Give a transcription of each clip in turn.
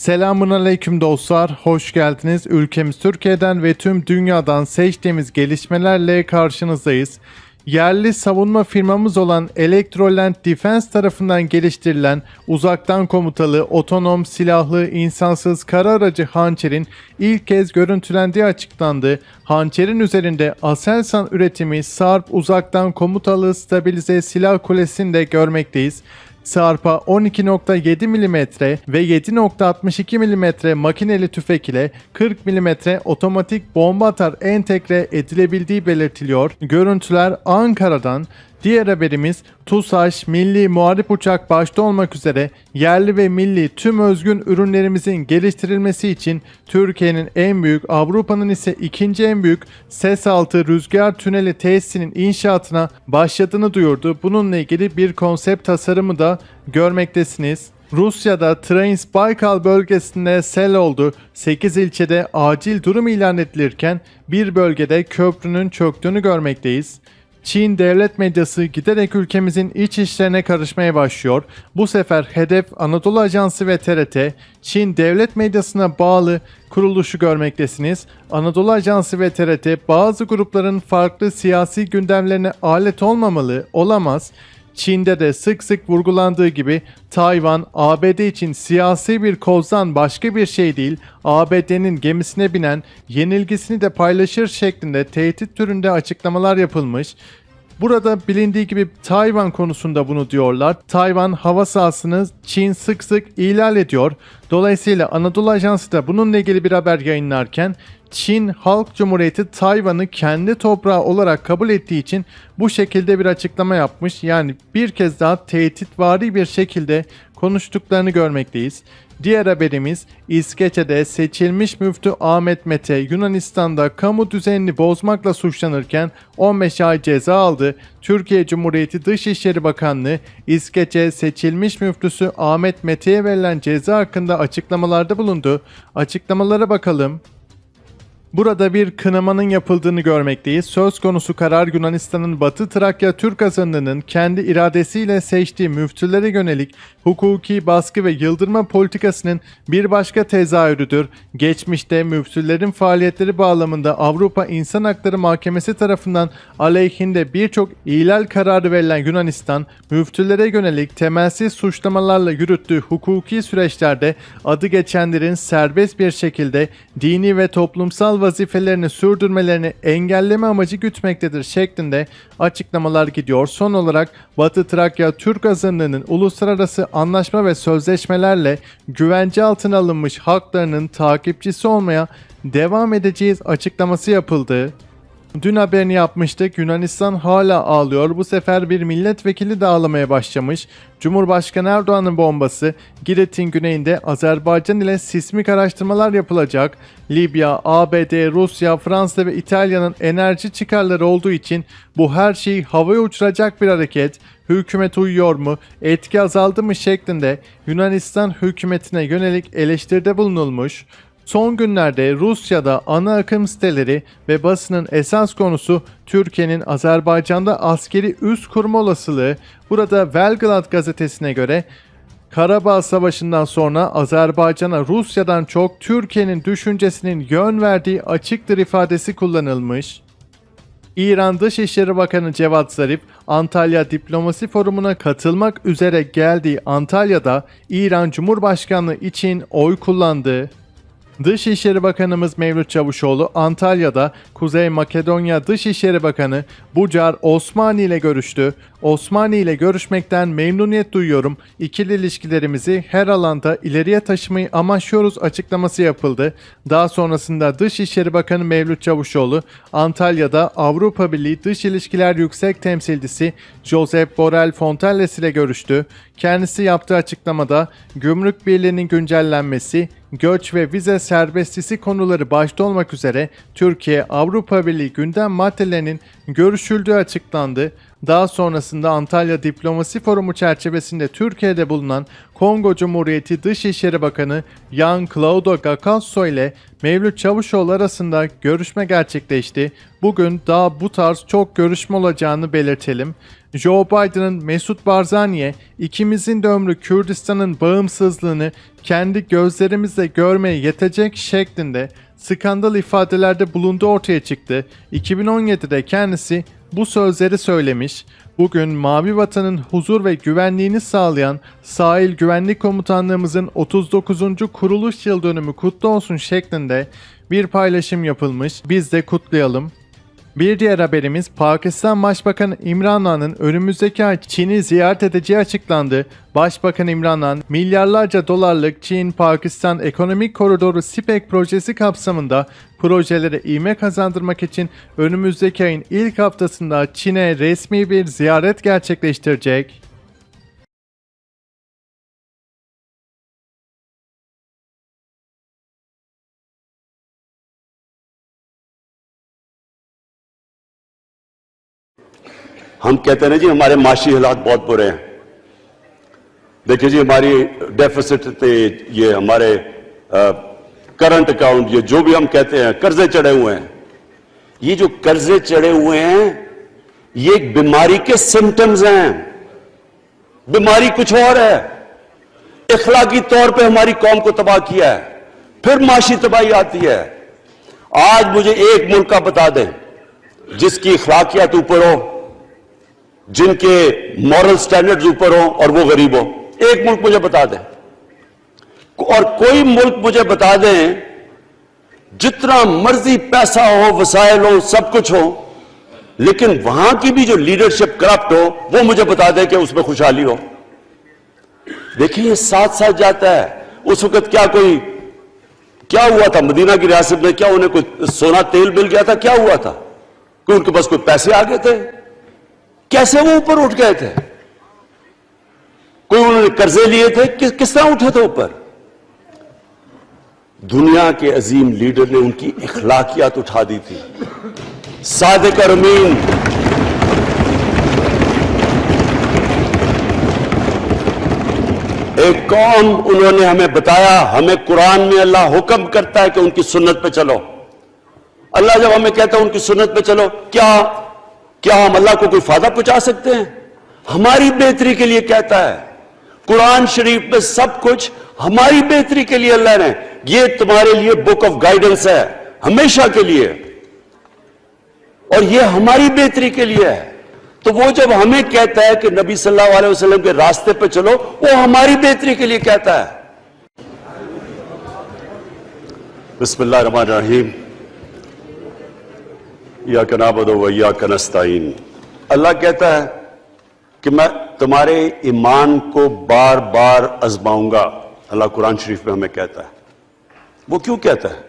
Selamun aleyküm dostlar, hoş geldiniz. Ülkemiz Türkiye'den ve tüm dünyadan seçtiğimiz gelişmelerle karşınızdayız. Yerli savunma firmamız olan Electroland Defense tarafından geliştirilen uzaktan komutalı, otonom, silahlı, insansız kara aracı Hançer'in ilk kez görüntülendiği açıklandı. Hançer'in üzerinde Aselsan üretimi Sarp uzaktan komutalı stabilize silah kulesini de görmekteyiz. Sarp'a 12.7 mm ve 7.62 mm makineli tüfek ile 40 mm otomatik bomba atar entegre edilebildiği belirtiliyor. Görüntüler Ankara'dan. Diğer haberimiz TUSAŞ, milli muharip uçak başta olmak üzere yerli ve milli tüm özgün ürünlerimizin geliştirilmesi için Türkiye'nin en büyük, Avrupa'nın ise ikinci en büyük ses altı rüzgar tüneli tesisinin inşaatına başladığını duyurdu. Bununla ilgili bir konsept tasarımı da görmektesiniz. Rusya'da Trains Baykal bölgesinde sel oldu. 8 ilçede acil durum ilan edilirken bir bölgede köprünün çöktüğünü görmekteyiz. Çin devlet medyası giderek ülkemizin iç işlerine karışmaya başlıyor. Bu sefer hedef Anadolu Ajansı ve TRT, Çin devlet medyasına bağlı kuruluşu görmektesiniz. Anadolu Ajansı ve TRT bazı grupların farklı siyasi gündemlerine alet olmamalı, olamaz. Çin'de de sık sık vurgulandığı gibi Tayvan ABD için siyasi bir kozdan başka bir şey değil, ABD'nin gemisine binen yenilgisini de paylaşır şeklinde tehdit türünde açıklamalar yapılmış. Burada bilindiği gibi Tayvan konusunda bunu diyorlar. Tayvan hava sahasını Çin sık sık ihlal ediyor. Dolayısıyla Anadolu Ajansı da bununla ilgili bir haber yayınlarken Çin Halk Cumhuriyeti Tayvan'ı kendi toprağı olarak kabul ettiği için bu şekilde bir açıklama yapmış. Yani bir kez daha tehditvari bir şekilde konuştuklarını görmekteyiz. Diğer haberimiz İskeçe'de seçilmiş müftü Ahmet Mete Yunanistan'da kamu düzenini bozmakla suçlanırken 15 ay ceza aldı. Türkiye Cumhuriyeti Dışişleri Bakanlığı İskeçe seçilmiş müftüsü Ahmet Mete'ye verilen ceza hakkında açıklamalarda bulundu. Açıklamalara bakalım. Burada bir kınamanın yapıldığını görmekteyiz. Söz konusu karar Yunanistan'ın Batı Trakya Türk azınlığının kendi iradesiyle seçtiği müftülere yönelik hukuki baskı ve yıldırma politikasının bir başka tezahürüdür. Geçmişte müftülerin faaliyetleri bağlamında Avrupa İnsan Hakları Mahkemesi tarafından aleyhinde birçok ihlal kararı verilen Yunanistan, müftülere yönelik temelsiz suçlamalarla yürüttüğü hukuki süreçlerde adı geçenlerin serbest bir şekilde dini ve toplumsal vazifelerini sürdürmelerini engelleme amacı gütmektedir şeklinde açıklamalar gidiyor. Son olarak Batı Trakya Türk azınlığının uluslararası anlaşma ve sözleşmelerle güvence altına alınmış haklarının takipçisi olmaya devam edeceğiz açıklaması yapıldı. Dün haberini yapmıştık. Yunanistan hala ağlıyor. Bu sefer bir milletvekili de ağlamaya başlamış. Cumhurbaşkanı Erdoğan'ın bombası Girit'in güneyinde Azerbaycan ile sismik araştırmalar yapılacak. Libya, ABD, Rusya, Fransa ve İtalya'nın enerji çıkarları olduğu için bu her şeyi havaya uçuracak bir hareket. Hükümet uyuyor mu, etki azaldı mı şeklinde Yunanistan hükümetine yönelik eleştiride bulunulmuş. Son günlerde Rusya'da ana akım siteleri ve basının esas konusu Türkiye'nin Azerbaycan'da askeri üs kurma olasılığı. Burada Belgrad gazetesine göre Karabağ Savaşı'ndan sonra Azerbaycan'a Rusya'dan çok Türkiye'nin düşüncesinin yön verdiği açıktır ifadesi kullanılmış. İran Dışişleri Bakanı Cevat Zarif, Antalya Diplomasi Forumu'na katılmak üzere geldiği Antalya'da İran Cumhurbaşkanlığı için oy kullandı. Dışişleri Bakanımız Mevlüt Çavuşoğlu Antalya'da Kuzey Makedonya Dışişleri Bakanı Bucar Osmani ile görüştü. Osmani ile görüşmekten memnuniyet duyuyorum. İkili ilişkilerimizi her alanda ileriye taşımayı amaçlıyoruz açıklaması yapıldı. Daha sonrasında Dışişleri Bakanı Mevlüt Çavuşoğlu Antalya'da Avrupa Birliği Dış İlişkiler Yüksek Temsilcisi Josep Borrell Fontelles ile görüştü. Kendisi yaptığı açıklamada Gümrük Birliği'nin güncellenmesi, göç ve vize serbestisi konuları başta olmak üzere Türkiye Avrupa Birliği gündem maddelerinin görüşüldüğü açıklandı. Daha sonrasında Antalya Diplomasi Forumu çerçevesinde Türkiye'de bulunan Kongo Cumhuriyeti Dışişleri Bakanı Jan Claudio Gakasso ile Mevlüt Çavuşoğlu arasında görüşme gerçekleşti. Bugün daha bu tarz çok görüşme olacağını belirtelim. Joe Biden'ın Mesut Barzani'ye ikimizin de ömrü Kürdistan'ın bağımsızlığını kendi gözlerimizle görmeye yetecek şeklinde skandal ifadelerde bulunduğu ortaya çıktı. 2017'de kendisi bu sözleri söylemiş. Bugün Mavi Vatan'ın huzur ve güvenliğini sağlayan Sahil Güvenlik Komutanlığımızın 39. kuruluş yıl dönümü kutlu olsun şeklinde bir paylaşım yapılmış. Biz de kutlayalım. Bir diğer haberimiz Pakistan Başbakanı İmran Han'ın önümüzdeki ay Çin'i ziyaret edeceği açıklandı. Başbakan İmran Han, milyarlarca dolarlık Çin-Pakistan Ekonomik Koridoru SİPEK projesi kapsamında projelere ivme kazandırmak için önümüzdeki ayın ilk haftasında Çin'e resmi bir ziyaret gerçekleştirecek. ہم کہتے ہیں جی ہمارے معاشی حالات بہت برے ہیں۔ دیکھیں جی ہماری ڈیفیسٹ تھے یہ ہمارے کرنٹ اکاؤنٹ یہ جو بھی ہم کہتے ہیں قرضے چڑھے ہوئے ہیں۔ یہ جو قرضے چڑھے ہوئے ہیں، یہ ایک بیماری کے سمٹمز ہیں۔ بیماری کچھ اور ہے۔ اخلاقی طور پہ ہماری قوم کو تباہ کیا ہے۔ پھر معاشی تباہی آتی ہے۔ آج مجھے ایک ملک کا بتا دیں، جس کی اخلاقیات اوپر ہو۔ جن کے مورل سٹینڈرڈز اوپر ہوں اور وہ غریب ہوں۔ ایک ملک مجھے بتا دیں۔ اور کوئی ملک مجھے بتا دیں جتنا مرضی پیسہ ہو، وسائل ہو، سب کچھ ہو، لیکن وہاں کی بھی جو لیڈرشپ کرپٹ ہو، وہ مجھے بتا دیں کہ اس میں خوشحالی ہو۔ دیکھیں یہ ساتھ ساتھ جاتا ہے۔ اس وقت کیا کوئی، کیا ہوا تھا؟ مدینہ کی ریاست میں کیا انہیں کوئی سونا تیل مل گیا تھا؟ کیا ہوا تھا؟ کوئی ان کے پاس کوئی پیسے آ گئے تھے؟ کیسے وہ اوپر اٹھ گئے تھے؟ کوئی انہوں نے قرضے لیے تھے؟ کس طرح اٹھے تھے اوپر؟ دنیا کے عظیم لیڈر نے ان کی اخلاقیات اٹھا دی تھی۔ صادق اور امین۔ ایک قوم انہوں نے ہمیں بتایا، ہمیں قرآن میں اللہ حکم کرتا ہے کہ ان کی سنت پہ چلو۔ اللہ جب ہمیں کہتا ہے ان کی سنت پہ چلو، کیا کیا ہم اللہ کو کوئی فائدہ پہنچا سکتے ہیں؟ ہماری بہتری کے لیے کہتا ہے، قرآن شریف میں سب کچھ ہماری بہتری کے لیے اللہ نے، یہ تمہارے لیے بک آف گائیڈنس ہے، ہمیشہ کے لیے۔ اور یہ ہماری بہتری کے لیے ہے۔ تو وہ جب ہمیں کہتا ہے کہ نبی صلی اللہ علیہ وسلم کے راستے پہ چلو، وہ ہماری بہتری کے لیے کہتا ہے۔ بسم اللہ الرحمن الرحیم۔ یا کنابد و یا کنستعین اللہ کہتا ہے کہ میں تمہارے ایمان کو بار بار ازماؤں گا اللہ قرآن شریف میں ہمیں کہتا ہے۔ وہ کیوں کہتا ہے؟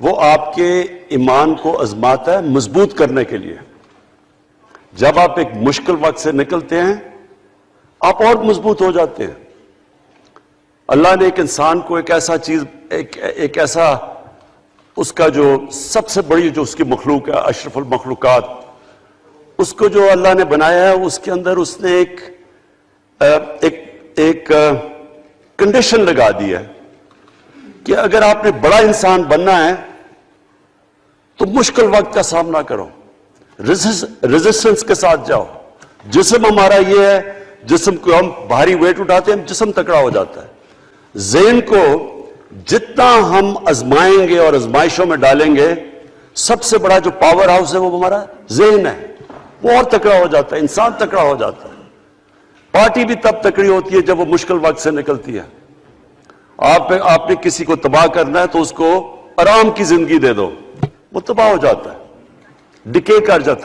وہ آپ کے ایمان کو ازماتا ہے مضبوط کرنے کے لیے۔ جب آپ ایک مشکل وقت سے نکلتے ہیں، آپ اور مضبوط ہو جاتے ہیں۔ اللہ نے ایک انسان کو ایک ایسا چیز، ایک ایک ایسا اس کا جو سب سے بڑی جو اس کی مخلوق ہے، اشرف المخلوقات، اس کو جو اللہ نے بنایا ہے، اس کے اندر اس نے ایک ایک ایک کنڈیشن لگا دی ہے کہ اگر آپ نے بڑا انسان بننا ہے تو مشکل وقت کا سامنا کرو ریزسٹنس کے ساتھ جاؤ۔ جسم ہمارا یہ ہے، جسم کو ہم بھاری ویٹ اٹھاتے ہیں جسم تکڑا ہو جاتا ہے۔ ذہن کو جتنا ہم ازمائیں گے اور ازمائشوں میں ڈالیں گے، سب سے بڑا جو پاور ہاؤس ہے وہ ہمارا ذہن ہے۔ وہ اور تکڑا ہو جاتا ہے، انسان تکڑا ہو جاتا ہے۔ پارٹی بھی تب تکڑی ہوتی ہے جب وہ مشکل وقت سے نکلتی ہے۔ آپ آپ نے کسی کو تباہ کرنا ہے تو اس کو آرام کی زندگی دے دو۔ وہ تباہ ہو جاتا ہے، ڈکے کر جاتا ہے۔